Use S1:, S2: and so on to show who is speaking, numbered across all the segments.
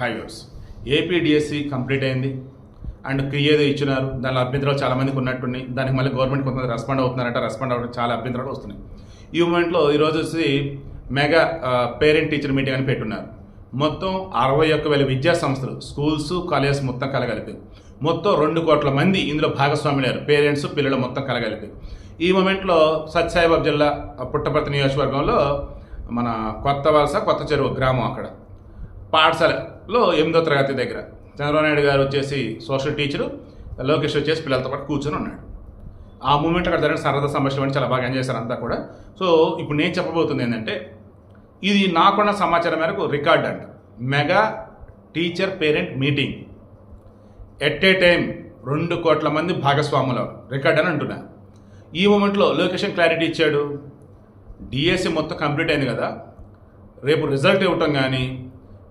S1: Highways AP DSC complete అయింది. And క్రియేదో ఇచ్చినారు. దానిలో అభ్యంతరాలు చాలా మందికి ఉన్నట్టున్నాయి. దానికి మళ్ళీ గవర్నమెంట్ కొంతమంది రెస్పాండ్ అవుతున్నారంట. రెస్పాండ్ అవ్వడం చాలా అభ్యంతరాలు వస్తున్నాయి. ఈ మూమెంట్లో ఈరోజు వచ్చి మెగా పేరెంట్ టీచర్ మీటింగ్ అని పెట్టున్నారు. మొత్తం అరవై ఒక్క వేల విద్యా సంస్థలు స్కూల్స్ కాలేజెస్ మొత్తం కలగలిపి మొత్తం రెండు కోట్ల మంది ఇందులో భాగస్వాములయ్యారు పేరెంట్స్ పిల్లలు మొత్తం కలగలిపి ఈ మూమెంట్లో సత్యసాయిబాబు జిల్లా పుట్టపర్తి నియోజకవర్గంలో మన కొత్త వలస కొత్త చెరువు గ్రామం అక్కడ. పాఠశాల లో ఎనిమిదో తరగతి దగ్గర చంద్రబాబు నాయుడు గారు వచ్చేసి సోషల్ టీచరు లోకేష్ వచ్చేసి పిల్లలతో పాటు కూర్చొని ఉన్నాడు. ఆ మూమెంట్ అక్కడ జరిగిన సరదా సంభాషణ అని చాలా బాగా ఎంజాయ్ చేశారు అంతా కూడా. సో ఇప్పుడు నేను చెప్పబోతుంది ఏంటంటే ఇది నాకున్న సమాచారం మేరకు రికార్డ్ అంట. Mega teacher parent meeting at a time రెండు కోట్ల మంది భాగస్వాములు రికార్డ్ అని అంటున్నా. ఈ మూమెంట్లో లొకేషన్ క్లారిటీ ఇచ్చాడు? డిఎస్సి మొత్తం కంప్లీట్ అయింది కదా. రేపు రిజల్ట్ ఇవ్వటం కానీ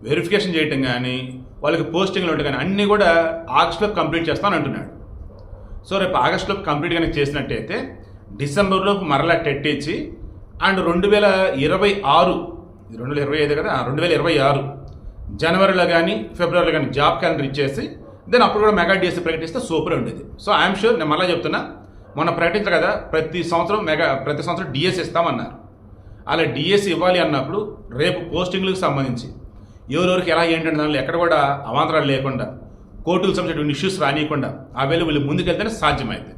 S1: వెరిఫికేషన్ చేయటం కానీ వాళ్ళకి పోస్టింగ్లు ఉండటం కానీ అన్నీ కూడా ఆగస్టులో కంప్లీట్ చేస్తాను అంటున్నాడు. సో రేపు ఆగస్టులో కంప్లీట్ కనుక చేసినట్టయితే డిసెంబర్లోపు మరలా టెట్ ఇచ్చి అండ్ రెండు వేల ఇరవై ఆరు రెండు వేల ఇరవై ఐదు కదా? రెండు వేల ఇరవై ఆరు జనవరిలో కానీ ఫిబ్రవరిలో కానీ జాబ్ క్యాలెండర్ ఇచ్చేసి దెన్ అప్పుడు కూడా మెగా డిఎస్సీ ప్రకటిస్తే సూపర్ ఉండేది. సో ఐఎమ్ షూర్ నేను మళ్ళీ చెప్తున్నా మొన్న ప్రకటించారు కదా ప్రతి సంవత్సరం మెగా ప్రతి సంవత్సరం డిఎస్సీ ఇస్తామన్నారు. అలా డిఎస్సీ ఇవ్వాలి అన్నప్పుడు రేపు పోస్టింగ్లకు సంబంధించి ఎవరెవరికి ఎలా ఏంటంటే దానిలో ఎక్కడ కూడా అవాంతరాలు లేకుండా కోర్టులకు సంబంధించిన ఇష్యూస్ రానియకుండా ఆ వేళ వీళ్ళు ముందుకెళ్తేనే సాధ్యమైంది.